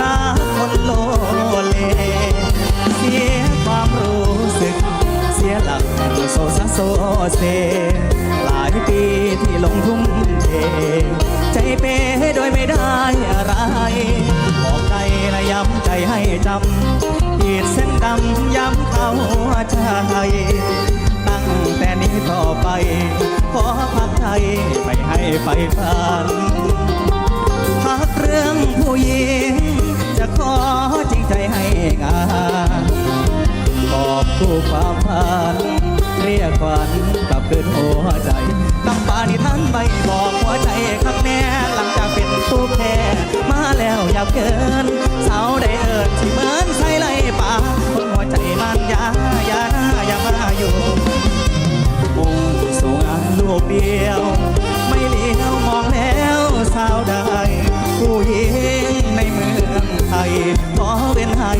รักคนโลเล เสียความรู้สึก เสียหลักโซซาโซเซ หลายปีที่ลงทุ่มเท ใจเป้โดยไม่ได้อะไร บอกใจและย้ำใจให้จำอีดเส้นดำย้ำเข้าใจตั้งแต่นี้ต่อไป ขอพักใจไม่ให้ไฟฟันพักเรื่องผู้หญิง จะขอจริงใจให้งานบอบคู่ความพันเรียกขวัญกลับคืนหัวใจตั้งป่านิท่านไม่บอกหัวใจคักแน่หลังจากเป็นผู้แพ้มาแล้วอยากเกินสาวได้เอิญที่เหมือน ขอเป็นให้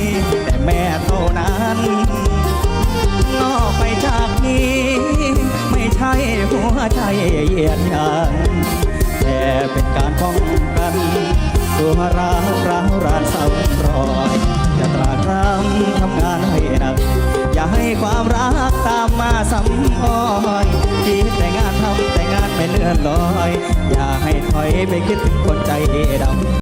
แต่แม่เท่านั้นนอกไปจากนี้ ไม่ใช่หัวใจเยียดยันแต่เป็นการป้องกันตัวร้าวร้าวรานเศร้ารอยจะตรากตรำทำงานให้หนัก อย่าให้ความรักตามมาซ้ำคอยคิดแต่งานทำแต่งานไม่เลื่อนลอย อย่าให้ถอยไปคิดถึงคนใจดำ